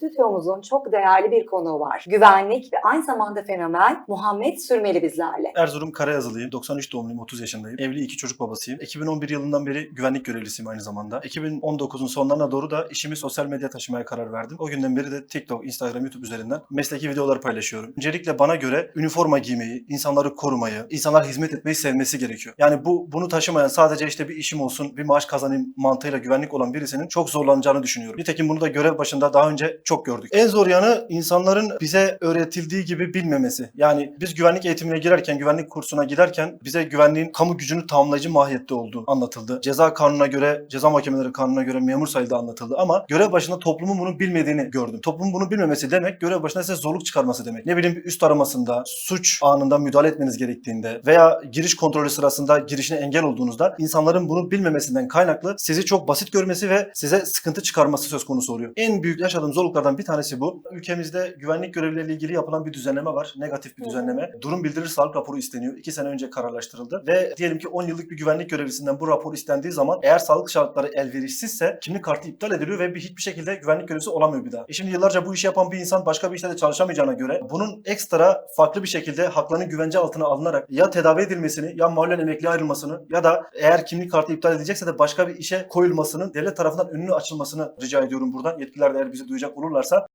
stüdyomuzun çok değerli bir konuğu var. Güvenlik ve aynı zamanda fenomen Muhammed Sürmeli bizlerle. Erzurum Karayazılıyım. 93 doğumluyum. 30 yaşındayım. Evli iki çocuk babasıyım. 2011 yılından beri güvenlik görevlisiyim aynı zamanda. 2019'un sonlarına doğru da işimi sosyal medya taşımaya karar verdim. O günden beri de TikTok, Instagram, YouTube üzerinden mesleki videolar paylaşıyorum. Öncelikle bana göre üniforma giymeyi, insanları korumayı, insanlara hizmet etmeyi sevmesi gerekiyor. Yani bu bunu taşımayan sadece işte bir işim olsun, bir maaş kazanayım mantığıyla güvenlik olan birisinin çok zorlanacağını düşünüyorum. Nitekim bunu da görev başında daha önce çok gördük. En zor yanı insanların bize öğretildiği gibi bilmemesi. Yani biz güvenlik eğitimine girerken, güvenlik kursuna giderken bize güvenliğin kamu gücünü tamamlayıcı mahiyette olduğu anlatıldı. Ceza kanununa göre, ceza mahkemeleri kanununa göre memur sayıldığı anlatıldı ama görev başında toplumun bunu bilmediğini gördüm. Toplumun bunu bilmemesi demek görev başında size zorluk çıkarması demek. Ne bileyim üst aramasında, suç anında müdahale etmeniz gerektiğinde veya giriş kontrolü sırasında girişine engel olduğunuzda insanların bunu bilmemesinden kaynaklı sizi çok basit görmesi ve size sıkıntı çıkarması söz konusu oluyor. En büyük yaşadığım zorluklardan bir tanesi bu. Ülkemizde güvenlik görevlileriyle ilgili yapılan bir düzenleme var. Negatif bir düzenleme. Durum bildirir sağlık raporu isteniyor. İki sene önce kararlaştırıldı. Ve diyelim ki 10 yıllık bir güvenlik görevlisinden bu rapor istendiği zaman eğer sağlık şartları elverişsizse kimlik kartı iptal ediliyor ve bir hiçbir şekilde güvenlik görevlisi olamıyor bir daha. E şimdi yıllarca bu işi yapan bir insan başka bir işte de çalışamayacağına göre bunun ekstra farklı bir şekilde haklarının güvence altına alınarak ya tedavi edilmesini ya mahallen emekliye ayrılmasını ya da eğer kimlik kartı iptal edilecekse de başka bir işe koyulmasının devlet tarafından önünü açılmasını rica ediyorum buradan. Yetkililer de eğer bizi duyacak olurlarsa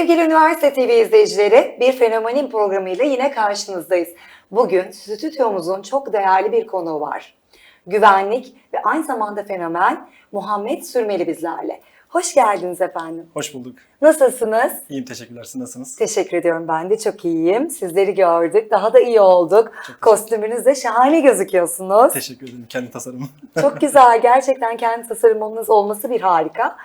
Sevgili Üniversite TV izleyicileri, bir fenomenin programıyla yine karşınızdayız. Bugün stüdyomuzun çok değerli bir konuğu var. Güvenlik ve aynı zamanda fenomen Muhammed Sürmeli bizlerle. Hoş geldiniz efendim. hoş bulduk. Nasılsınız? İyiyim teşekkürler. Siz nasılsınız? Teşekkür ediyorum ben de çok iyiyim. Sizleri gördük. Daha da iyi olduk. teşekkür- Kostümünüzde şahane gözüküyorsunuz. Teşekkür ederim. Kendi tasarımım. Çok güzel. Gerçekten kendi tasarımınız olması bir harika.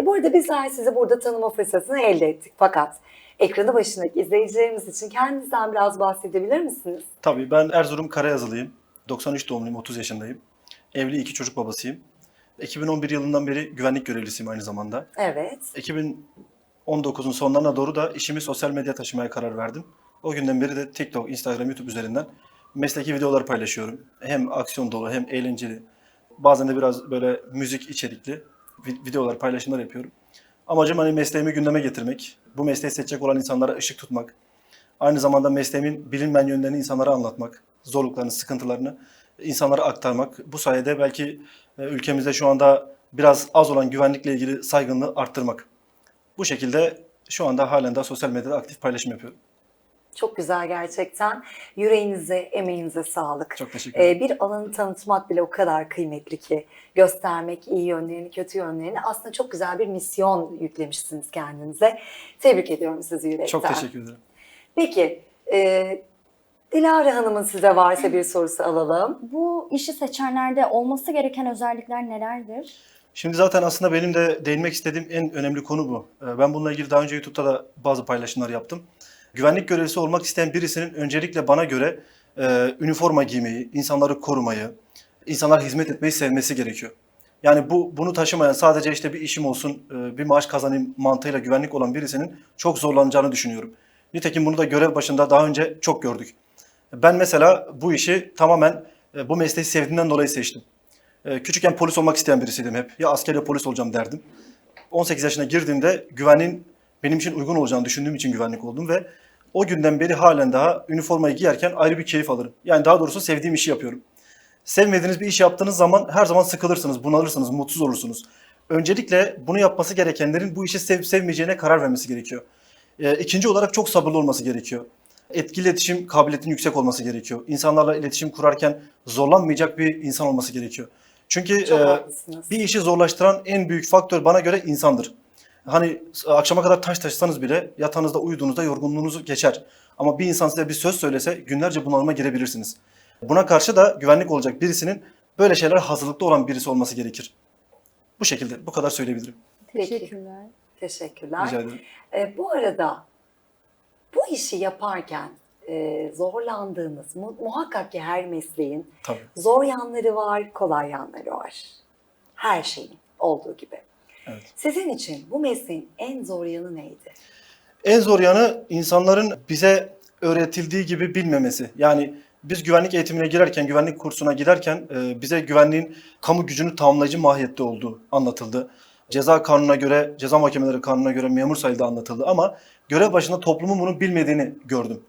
E, bu arada bizler sizi burada tanıma fırsatını elde ettik. Fakat ekranı başındaki izleyicilerimiz için kendinizden biraz bahsedebilir misiniz? Tabii ben Erzurum Karayazılıyım. 93 doğumluyum, 30 yaşındayım. Evli iki çocuk babasıyım. 2011 yılından beri güvenlik görevlisiyim aynı zamanda. Evet. 2019'un sonlarına doğru da işimi sosyal medya taşımaya karar verdim. O günden beri de TikTok, Instagram, YouTube üzerinden mesleki videolar paylaşıyorum. Hem aksiyon dolu hem eğlenceli. Bazen de biraz böyle müzik içerikli vi- videolar, paylaşımlar yapıyorum. Amacım hani mesleğimi gündeme getirmek. Bu mesleği seçecek olan insanlara ışık tutmak. Aynı zamanda mesleğimin bilinmeyen yönlerini insanlara anlatmak. Zorluklarını, sıkıntılarını insanlara aktarmak. Bu sayede belki e, ülkemizde şu anda biraz az olan güvenlikle ilgili saygınlığı arttırmak. Bu şekilde şu anda halen daha sosyal medyada aktif paylaşım yapıyorum. Çok güzel gerçekten. Yüreğinize, emeğinize sağlık. Çok teşekkür ederim. Ee, bir alanı tanıtmak bile o kadar kıymetli ki göstermek iyi yönlerini, kötü yönlerini aslında çok güzel bir misyon yüklemişsiniz kendinize. Tebrik ediyorum sizi yürekten. Çok teşekkür ederim. Peki, e, Dilara Hanım'ın size varsa bir sorusu alalım. Bu işi seçenlerde olması gereken özellikler nelerdir? Şimdi zaten aslında benim de değinmek istediğim en önemli konu bu. Ee, Ben bununla ilgili daha önce YouTube'da da bazı paylaşımlar yaptım. Güvenlik görevlisi olmak isteyen birisinin öncelikle bana göre e, üniforma giymeyi, insanları korumayı, insanlara hizmet etmeyi sevmesi gerekiyor. Yani bu bunu taşımayan sadece işte bir işim olsun, e, bir maaş kazanayım mantığıyla güvenlik olan birisinin çok zorlanacağını düşünüyorum. Nitekim bunu da görev başında daha önce çok gördük. Ben mesela bu işi tamamen e, bu mesleği sevdiğimden dolayı seçtim. Ee, Küçükken polis olmak isteyen birisiydim hep. Ya asker ya polis olacağım derdim. 18 yaşına girdiğimde güvenliğin benim için uygun olacağını düşündüğüm için güvenlik oldum ve o günden beri halen daha üniformayı giyerken ayrı bir keyif alırım. Yani daha doğrusu sevdiğim işi yapıyorum. Sevmediğiniz bir iş yaptığınız zaman her zaman sıkılırsınız, bunalırsınız, mutsuz olursunuz. Öncelikle bunu yapması gerekenlerin bu işi sevip sevmeyeceğine karar vermesi gerekiyor. Ee, İkinci olarak çok sabırlı olması gerekiyor. Etkili iletişim kabiliyetinin yüksek olması gerekiyor. İnsanlarla iletişim kurarken zorlanmayacak bir insan olması gerekiyor. Çünkü Çok e, haklısınız. bir işi zorlaştıran en büyük faktör bana göre insandır. Hani akşama kadar taş taşısanız bile yatağınızda uyuduğunuzda yorgunluğunuz geçer. Ama bir insan size bir söz söylese günlerce bunalıma girebilirsiniz. Buna karşı da güvenlik olacak birisinin böyle şeyler hazırlıklı olan birisi olması gerekir. Bu şekilde bu kadar söyleyebilirim. Peki. Teşekkürler. Teşekkürler. Rica ederim. E, bu arada bu işi yaparken e, zorlandığınız, mu- muhakkak ki her mesleğin Tabii. zor yanları var, kolay yanları var. Her şeyin olduğu gibi. Evet. Sizin için bu mesleğin en zor yanı neydi? En zor yanı insanların bize öğretildiği gibi bilmemesi. Yani biz güvenlik eğitimine girerken, güvenlik kursuna giderken e, bize güvenliğin kamu gücünü tamamlayıcı mahiyette olduğu anlatıldı. Ceza kanununa göre, ceza mahkemeleri kanununa göre memur sayıldığı anlatıldı ama görev başında toplumun bunu bilmediğini gördüm.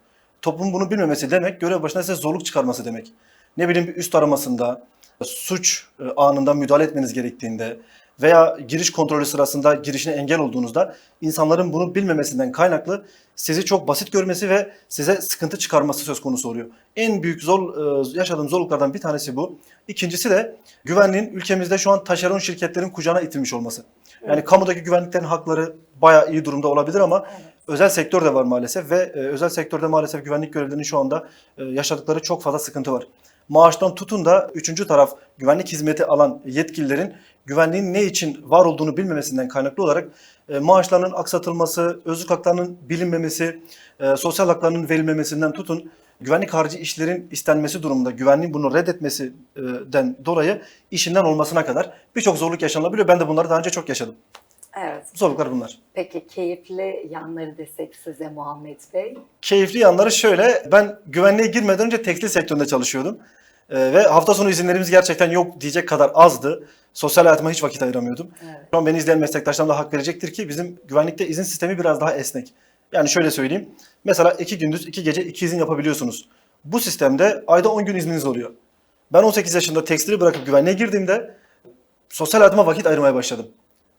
Toplumun bunu bilmemesi demek, görev başına size zorluk çıkarması demek. Ne bileyim bir üst aramasında, suç e, anında müdahale etmeniz gerektiğinde veya giriş kontrolü sırasında girişine engel olduğunuzda insanların bunu bilmemesinden kaynaklı sizi çok basit görmesi ve size sıkıntı çıkarması söz konusu oluyor. En büyük zor e, yaşadığım zorluklardan bir tanesi bu. İkincisi de güvenliğin ülkemizde şu an taşeron şirketlerin kucağına itilmiş olması. Yani kamudaki güvenliklerin hakları bayağı iyi durumda olabilir ama özel sektör de var maalesef ve e, özel sektörde maalesef güvenlik görevlilerinin şu anda e, yaşadıkları çok fazla sıkıntı var. Maaştan tutun da üçüncü taraf güvenlik hizmeti alan yetkililerin güvenliğin ne için var olduğunu bilmemesinden kaynaklı olarak e, maaşlarının aksatılması, özlük haklarının bilinmemesi, e, sosyal haklarının verilmemesinden tutun güvenlik harici işlerin istenmesi durumunda güvenliğin bunu reddetmesinden dolayı işinden olmasına kadar birçok zorluk yaşanabiliyor. Ben de bunları daha önce çok yaşadım. Evet. Zorluklar bunlar. Peki keyifli yanları desek size Muhammed Bey? Keyifli yanları şöyle. Ben güvenliğe girmeden önce tekstil sektöründe çalışıyordum. Ee, ve hafta sonu izinlerimiz gerçekten yok diyecek kadar azdı. Sosyal hayatıma hiç vakit ayıramıyordum. Evet. Şu an beni izleyen meslektaşlarım da hak verecektir ki bizim güvenlikte izin sistemi biraz daha esnek. Yani şöyle söyleyeyim. Mesela iki gündüz, iki gece iki izin yapabiliyorsunuz. Bu sistemde ayda 10 gün izniniz oluyor. Ben 18 yaşında tekstili bırakıp güvenliğe girdiğimde sosyal hayatıma vakit ayırmaya başladım.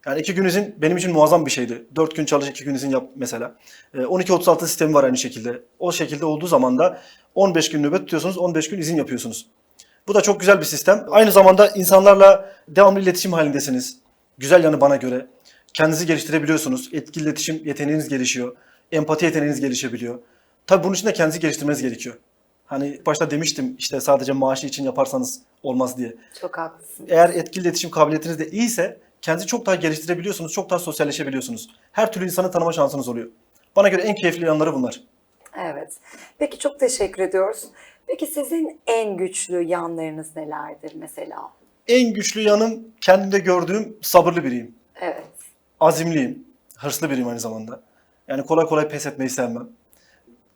Yani iki gün izin benim için muazzam bir şeydi. Dört gün çalış, iki gün izin yap mesela. Ee, 12-36 sistemi var aynı şekilde. O şekilde olduğu zaman da 15 gün nöbet tutuyorsunuz, 15 gün izin yapıyorsunuz. Bu da çok güzel bir sistem. Aynı zamanda insanlarla devamlı iletişim halindesiniz. Güzel yanı bana göre. Kendinizi geliştirebiliyorsunuz. Etkili iletişim yeteneğiniz gelişiyor. Empati yeteneğiniz gelişebiliyor. Tabii bunun için de kendinizi geliştirmeniz gerekiyor. Hani başta demiştim işte sadece maaşı için yaparsanız olmaz diye. Çok haklısınız. Eğer etkili iletişim kabiliyetiniz de iyiyse kendinizi çok daha geliştirebiliyorsunuz, çok daha sosyalleşebiliyorsunuz. Her türlü insanı tanıma şansınız oluyor. Bana göre en keyifli yanları bunlar. Evet. Peki çok teşekkür ediyoruz. Peki sizin en güçlü yanlarınız nelerdir mesela? En güçlü yanım kendimde gördüğüm sabırlı biriyim. Evet. Azimliyim, hırslı biriyim aynı zamanda. Yani kolay kolay pes etmeyi sevmem.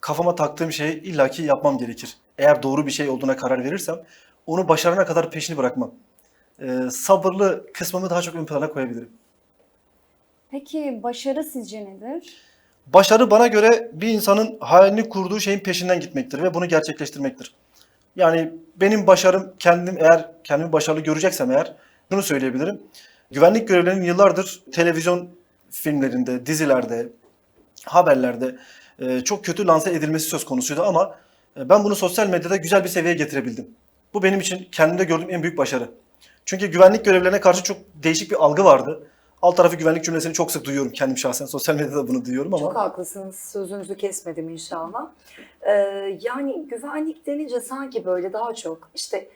Kafama taktığım şeyi illaki yapmam gerekir. Eğer doğru bir şey olduğuna karar verirsem onu başarana kadar peşini bırakmam. Ee, sabırlı kısmımı daha çok ön plana koyabilirim. Peki başarı sizce nedir? Başarı bana göre bir insanın hayalini kurduğu şeyin peşinden gitmektir ve bunu gerçekleştirmektir. Yani benim başarım kendim eğer kendimi başarılı göreceksem eğer şunu söyleyebilirim. Güvenlik görevlilerinin yıllardır televizyon filmlerinde, dizilerde, haberlerde e, çok kötü lanse edilmesi söz konusuydu ama e, ben bunu sosyal medyada güzel bir seviyeye getirebildim. Bu benim için kendimde gördüğüm en büyük başarı. Çünkü güvenlik görevlilerine karşı çok değişik bir algı vardı. Alt tarafı güvenlik cümlesini çok sık duyuyorum kendim şahsen. Sosyal medyada bunu duyuyorum ama. Çok haklısınız. Sözünüzü kesmedim inşallah. Ee, yani güvenlik denince sanki böyle daha çok işte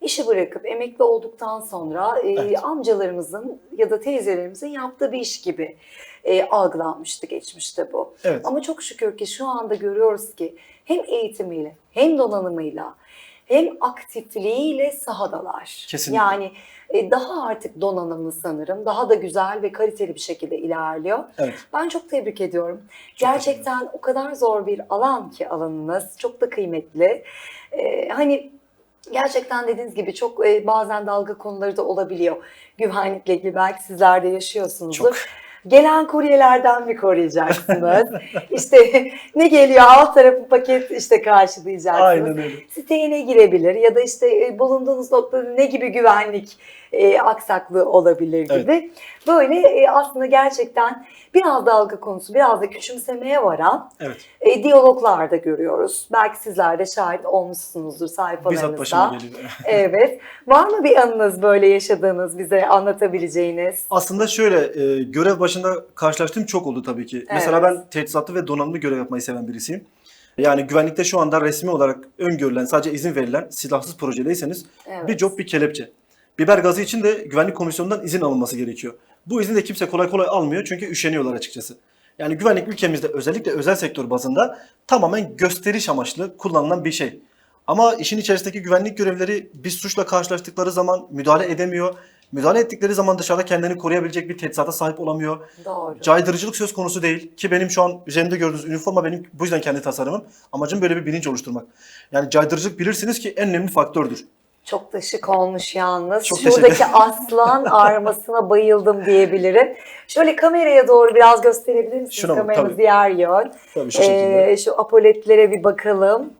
işi bırakıp emekli olduktan sonra e, Evet. amcalarımızın ya da teyzelerimizin yaptığı bir iş gibi e, algılanmıştı geçmişte bu. Evet. Ama çok şükür ki şu anda görüyoruz ki hem eğitimiyle hem donanımıyla hem aktifliğiyle sahadalar. Kesinlikle. Yani e, daha artık donanımlı sanırım. Daha da güzel ve kaliteli bir şekilde ilerliyor. Evet. Ben çok tebrik ediyorum. Çok Gerçekten o kadar zor bir alan ki alanınız. Çok da kıymetli. Ee, hani gerçekten dediğiniz gibi çok e, bazen dalga konuları da olabiliyor. Güvenlikle ilgili belki sizler de yaşıyorsunuzdur. Çok. Gelen kuryelerden mi koruyacaksınız? işte ne geliyor alt tarafı paket işte karşılayacaksınız. Aynen öyle. Siteye girebilir ya da işte e, bulunduğunuz noktada ne gibi güvenlik e, aksaklığı olabilir Evet. gibi. Böyle e, aslında gerçekten biraz dalga konusu, biraz da küçümsemeye varan Evet. e, diyaloglar da görüyoruz. Belki sizler de şahit olmuşsunuzdur Bizzat sayfalarınızda. başıma geliyor. Evet. Var mı bir anınız böyle yaşadığınız bize anlatabileceğiniz? Aslında şöyle e, görev başında karşılaştığım çok oldu tabii ki. Mesela Evet. ben teçhizatlı ve donanımlı görev yapmayı seven birisiyim. Yani güvenlikte şu anda resmi olarak öngörülen, sadece izin verilen silahsız projedeyseniz Evet. bir job bir kelepçe. Biber gazı için de güvenlik komisyonundan izin alınması gerekiyor. Bu izni de kimse kolay kolay almıyor çünkü üşeniyorlar açıkçası. Yani güvenlik ülkemizde özellikle özel sektör bazında tamamen gösteriş amaçlı kullanılan bir şey. Ama işin içerisindeki güvenlik görevlileri bir suçla karşılaştıkları zaman müdahale edemiyor. Müdahale ettikleri zaman dışarıda kendini koruyabilecek bir teçhizata sahip olamıyor. Doğru. Caydırıcılık söz konusu değil ki benim şu an üzerimde gördüğünüz üniforma benim bu yüzden kendi tasarımım. Amacım böyle bir bilinç oluşturmak. Yani caydırıcılık bilirsiniz ki en önemli faktördür. Çok da şık olmuş yalnız. Çok Şuradaki aslan armasına bayıldım diyebilirim. Şöyle kameraya doğru biraz gösterebilir misiniz? Şuna mı? Kameramız Tabii. diğer yön. Tabii şu şekilde. Ee, şu apoletlere bir bakalım.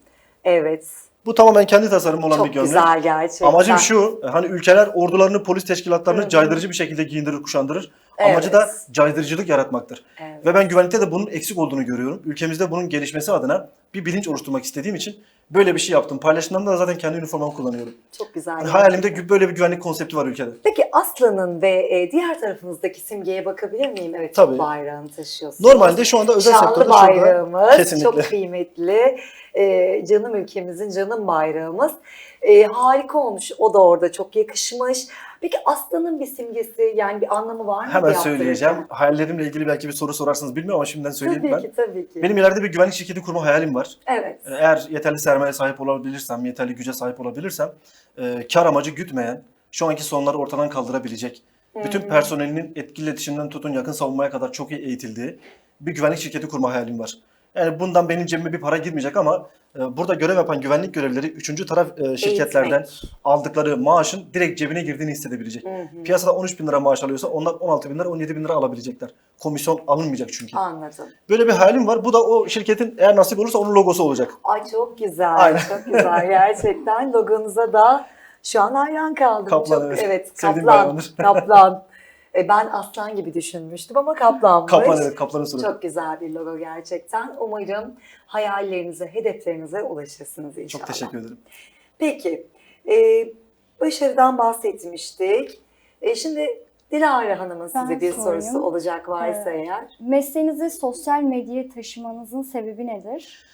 Evet. Bu tamamen kendi tasarımı olan bir Çok gömlek. güzel gerçekten. Amacım şu, hani ülkeler ordularını, polis teşkilatlarını caydırıcı bir şekilde giyindirir, kuşandırır. Evet. Amacı da caydırıcılık yaratmaktır. Evet. Ve ben güvenlikte de bunun eksik olduğunu görüyorum. Ülkemizde bunun gelişmesi adına bir bilinç oluşturmak istediğim için böyle bir şey yaptım. Paylaşımlarımda da zaten kendi üniformamı kullanıyorum. Çok güzel. Hani gerçekten. hayalimde böyle bir güvenlik konsepti var ülkede. Peki aslanın ve e, diğer tarafınızdaki simgeye bakabilir miyim? Evet, Tabii. Bayrağını taşıyorsunuz. Normalde şu anda özel Şanlı sektörde bayrağımız kesinlikle. çok kıymetli. Ee, canım ülkemizin canım bayrağımız. Ee, harika olmuş. O da orada çok yakışmış. Peki aslanın bir simgesi yani bir anlamı var mı? hemen söyleyeceğim. Hayallerimle ilgili belki bir soru sorarsınız bilmiyorum ama şimdiden söyleyeyim Tabii ben. ki tabii ki. Benim ileride bir güvenlik şirketi kurma hayalim var. Evet. Eğer yeterli sermaye sahip olabilirsem, yeterli güce sahip olabilirsem, e, kar amacı gütmeyen, şu anki sorunları ortadan kaldırabilecek, bütün Hmm. personelinin etkili iletişimden tutun yakın savunmaya kadar çok iyi eğitildiği bir güvenlik şirketi kurma hayalim var. Yani bundan benim cebime bir para girmeyecek ama e, burada görev yapan güvenlik görevlileri üçüncü taraf e, şirketlerden Eğitmek. aldıkları maaşın direkt cebine girdiğini hissedebilecek. Hı hı. Piyasada 13 bin lira maaş alıyorsa onlar 16 bin lira, 17 bin lira alabilecekler. Komisyon alınmayacak çünkü. Anladım. Böyle bir hayalim var. Bu da o şirketin eğer nasip olursa onun logosu olacak. Ay çok güzel. Aynen. Çok güzel gerçekten. Logonuza da şu an hayran kaldım. Kaplan, çok, evet. Kaplan. kaplan. E, ben aslan gibi düşünmüştüm ama kaplanmış. Kaplan evet, kaplanın suratı. Çok güzel bir logo gerçekten. Umarım hayallerinize, hedeflerinize ulaşırsınız inşallah. Çok teşekkür ederim. Peki, e, başarıdan bahsetmiştik. E, şimdi Dilara Hanım'ın Ben size bir sorayım. sorusu olacak varsa Evet. eğer. Mesleğinizi sosyal medyaya taşımanızın sebebi nedir?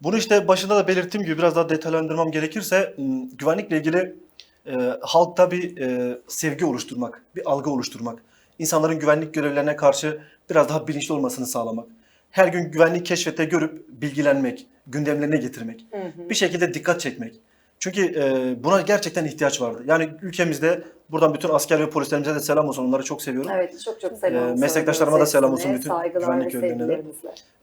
Bunu işte başında da belirttiğim gibi biraz daha detaylandırmam gerekirse m, güvenlikle ilgili e, halkta bir e, sevgi oluşturmak, bir algı oluşturmak. İnsanların güvenlik görevlerine karşı biraz daha bilinçli olmasını sağlamak. Her gün güvenlik keşfete görüp bilgilenmek, gündemlerine getirmek. Hı hı. Bir şekilde dikkat çekmek. Çünkü e, buna gerçekten ihtiyaç vardı. Yani ülkemizde buradan bütün asker ve polislerimize de selam olsun. Onları çok seviyorum. Evet, çok çok selam Ee, meslektaşlarıma da selam olsun bütün güvenlik ve görevlilerine de.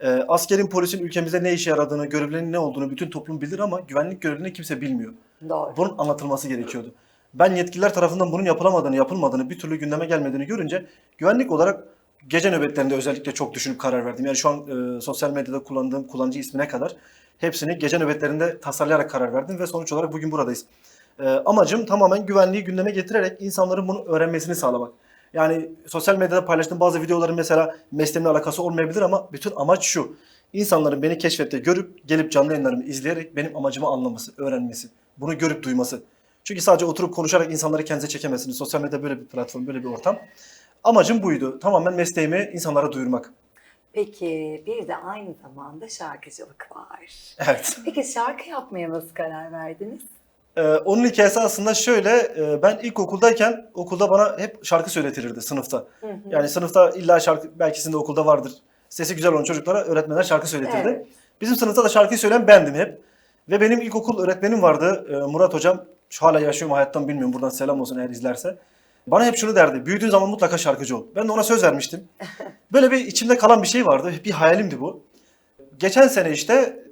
E, askerin, polisin ülkemizde ne işe yaradığını, görevlerinin ne olduğunu bütün toplum bilir ama güvenlik görevlerini kimse bilmiyor. Doğru. Bunun anlatılması gerekiyordu. Ben yetkililer tarafından bunun yapılamadığını, yapılmadığını, bir türlü gündeme gelmediğini görünce güvenlik olarak gece nöbetlerinde özellikle çok düşünüp karar verdim. Yani şu an e, sosyal medyada kullandığım kullanıcı ismine kadar hepsini gece nöbetlerinde tasarlayarak karar verdim ve sonuç olarak bugün buradayız. E, amacım tamamen güvenliği gündeme getirerek insanların bunu öğrenmesini sağlamak. Yani sosyal medyada paylaştığım bazı videoların mesela mesleğimle alakası olmayabilir ama bütün amaç şu. İnsanların beni keşfette görüp gelip canlı yayınlarımı izleyerek benim amacımı anlaması, öğrenmesi, bunu görüp duyması. Çünkü sadece oturup konuşarak insanları kendinize çekemezsiniz. Sosyal medya böyle bir platform, böyle bir ortam. Amacım buydu. Tamamen mesleğimi insanlara duyurmak. Peki bir de aynı zamanda şarkıcılık var. Evet. Peki şarkı yapmaya nasıl karar verdiniz? Ee, onun hikayesi aslında şöyle. e, ben ilkokuldayken okulda bana hep şarkı söyletilirdi sınıfta. Hı hı. Yani sınıfta illa şarkı, belki sizin de okulda vardır. Sesi güzel olan çocuklara öğretmenler şarkı söyletirdi. Evet. Bizim sınıfta da şarkıyı söyleyen bendim hep. Ve benim ilkokul öğretmenim vardı. e, Murat hocam. Şu hala yaşıyor mu hayattan bilmiyorum. Buradan selam olsun eğer izlerse. Bana hep şunu derdi. Büyüdüğün zaman mutlaka şarkıcı ol. Ben de ona söz vermiştim. Böyle bir içimde kalan bir şey vardı. Bir hayalimdi bu. Geçen sene işte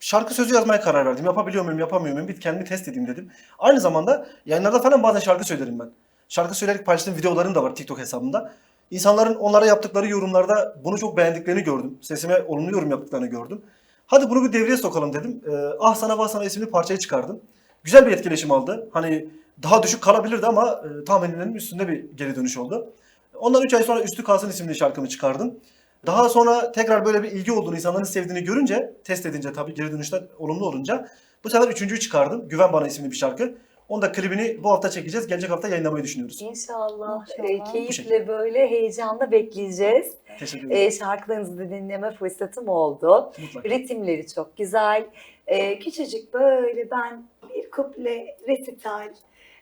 şarkı sözü yazmaya karar verdim. Yapabiliyor muyum, yapamıyor muyum? Bir kendimi test edeyim dedim. Aynı zamanda yayınlarda falan bazen şarkı söylerim ben. Şarkı söyleyerek paylaştığım videolarım da var TikTok hesabımda. İnsanların onlara yaptıkları yorumlarda bunu çok beğendiklerini gördüm. Sesime olumlu yorum yaptıklarını gördüm. Hadi bunu bir devreye sokalım dedim. Ee, ah sana vah sana isimli parçayı çıkardım. Güzel bir etkileşim aldı. Hani daha düşük kalabilirdi ama e, tahminlerimin üstünde bir geri dönüş oldu. Ondan 3 ay sonra Üstü Kalsın isimli şarkımı çıkardım. Daha sonra tekrar böyle bir ilgi olduğunu, insanların sevdiğini görünce, test edince tabii geri dönüşler olumlu olunca bu sefer üçüncüyü çıkardım. Güven Bana isimli bir şarkı. Onu da klibini bu hafta çekeceğiz. Gelecek hafta yayınlamayı düşünüyoruz. İnşallah. İnşallah. E, keyifle böyle heyecanla bekleyeceğiz. Teşekkür ederim. E, şarkılarınızı da dinleme fırsatım oldu. Mutlaka. Ritimleri çok güzel. E, küçücük böyle ben bir kuple, resital,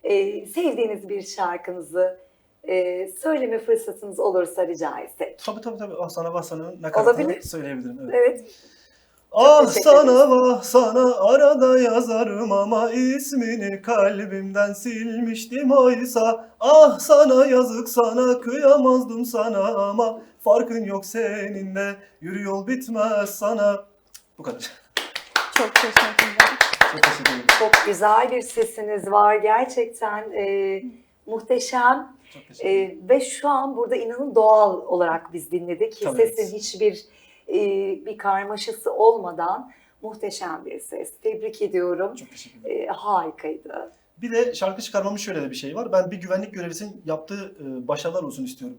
e, sevdiğiniz bir şarkınızı e, söyleme fırsatınız olursa rica etsek. Tabii tabii tabii. Ah sana vah sana nakaratını Olabilir. söyleyebilirim. Evet. Evet. Ah teşekkür sana vah sana arada yazarım ama ismini kalbimden silmiştim oysa. Ah sana yazık sana kıyamazdım sana ama farkın yok seninle yürü yol bitmez sana. Bu kadar. Çok teşekkürler. Çok teşekkür ederim. Çok güzel bir sesiniz var. Gerçekten e, muhteşem. E, ve şu an burada inanın doğal olarak biz dinledik. Tabii. Sesin hiçbir e, bir karmaşası olmadan muhteşem bir ses. Tebrik ediyorum. Çok teşekkür ederim. E, harikaydı. Bir de şarkı çıkarmamın şöyle de bir şey var. Ben bir güvenlik görevlisinin yaptığı e, başarılar olsun istiyorum.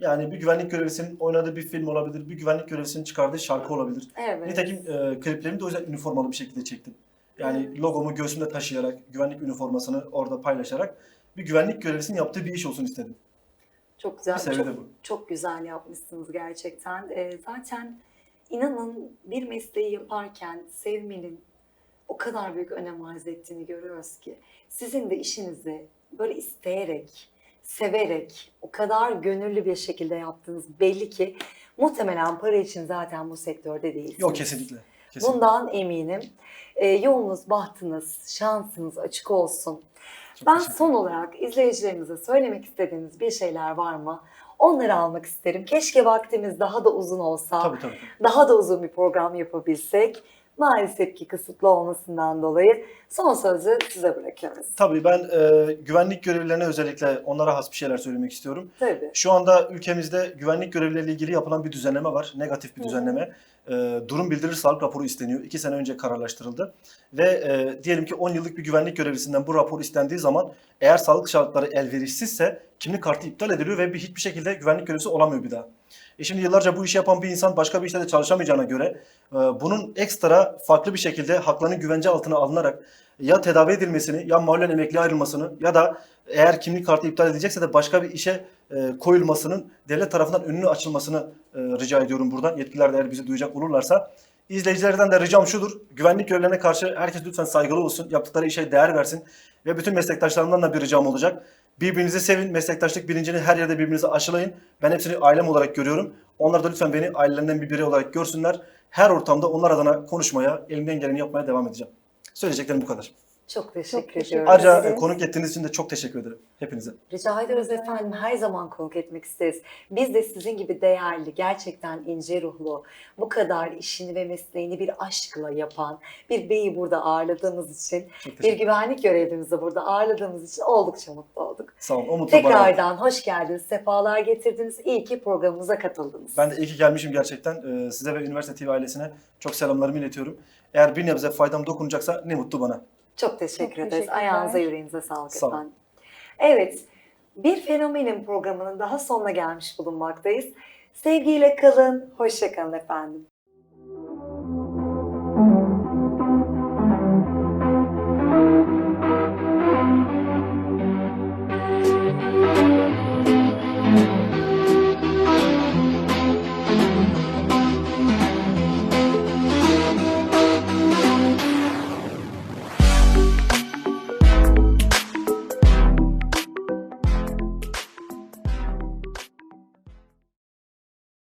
Yani bir güvenlik görevlisinin oynadığı bir film olabilir, bir güvenlik görevlisinin çıkardığı şarkı olabilir. Evet. Nitekim e, kliplerimi de o yüzden üniformalı bir şekilde çektim. Yani logomu göğsümde taşıyarak, güvenlik üniformasını orada paylaşarak bir güvenlik görevlisinin yaptığı bir iş olsun istedim. Çok güzel. Bir Çok, bu. çok güzel yapmışsınız gerçekten. Ee, zaten inanın bir mesleği yaparken sevmenin o kadar büyük önem arz ettiğini görüyoruz ki sizin de işinizi böyle isteyerek, severek, o kadar gönüllü bir şekilde yaptığınız belli ki muhtemelen para için zaten bu sektörde değilsiniz. Yok kesinlikle. Kesinlikle. Bundan eminim. Ee, yolunuz, bahtınız, şansınız açık olsun. Çok Ben son olarak izleyicilerimize söylemek istediğiniz bir şeyler var mı? Onları almak isterim. Keşke vaktimiz daha da uzun olsa, Tabii tabii. tabii. daha da uzun bir program yapabilsek. Maalesef ki kısıtlı olmasından dolayı son sözü size bırakıyoruz. Tabii ben e, güvenlik görevlilerine özellikle onlara has bir şeyler söylemek istiyorum. Tabii. Şu anda ülkemizde güvenlik görevlileriyle ilgili yapılan bir düzenleme var. Negatif bir hı. düzenleme. E, durum bildirir sağlık raporu isteniyor. İki sene önce kararlaştırıldı. Ve e, diyelim ki 10 yıllık bir güvenlik görevlisinden bu rapor istendiği zaman eğer sağlık şartları elverişsizse kimlik kartı iptal ediliyor ve bir hiçbir şekilde güvenlik görevlisi olamıyor bir daha. E şimdi yıllarca bu işi yapan bir insan başka bir işte de çalışamayacağına göre e, bunun ekstra farklı bir şekilde haklarının güvence altına alınarak ya tedavi edilmesini ya mahallen emekli ayrılmasını ya da eğer kimlik kartı iptal edilecekse de başka bir işe e, koyulmasının devlet tarafından önünü açılmasını e, rica ediyorum buradan. Yetkililer de eğer bizi duyacak olurlarsa. İzleyicilerden de ricam şudur. Güvenlik görevlerine karşı herkes lütfen saygılı olsun. Yaptıkları işe değer versin. Ve bütün meslektaşlarımdan da bir ricam olacak. Birbirinizi sevin. Meslektaşlık bilincini her yerde birbirinize aşılayın. Ben hepsini ailem olarak görüyorum. Onlar da lütfen beni ailelerinden bir birey olarak görsünler. Her ortamda onlar adına konuşmaya, elimden geleni yapmaya devam edeceğim. Söyleyeceklerim bu kadar. Çok teşekkür teşekkür ediyorum. Ayrıca size. e, konuk ettiğiniz için de çok teşekkür ederim hepinize. Rica ediyoruz efendim. Her zaman konuk etmek isteriz. Biz de sizin gibi değerli, gerçekten ince ruhlu, bu kadar işini ve mesleğini bir aşkla yapan bir beyi burada ağırladığımız için, bir güvenlik görevlimizi burada ağırladığımız için oldukça mutlu olduk. Sağ olun. O mutlu bana. Tekrardan hoş geldiniz, sefalar getirdiniz. İyi ki programımıza katıldınız. Ben de iyi ki gelmişim gerçekten. Ee, size ve Üniversite TV ailesine çok selamlarımı iletiyorum. Eğer bir nebze faydam dokunacaksa ne mutlu bana. Çok teşekkür Çok ederiz. Ayağınıza yüreğinize sağlık Sağ efendim. Evet, bir fenomenin programının daha sonuna gelmiş bulunmaktayız. Sevgiyle kalın, hoşça kalın efendim.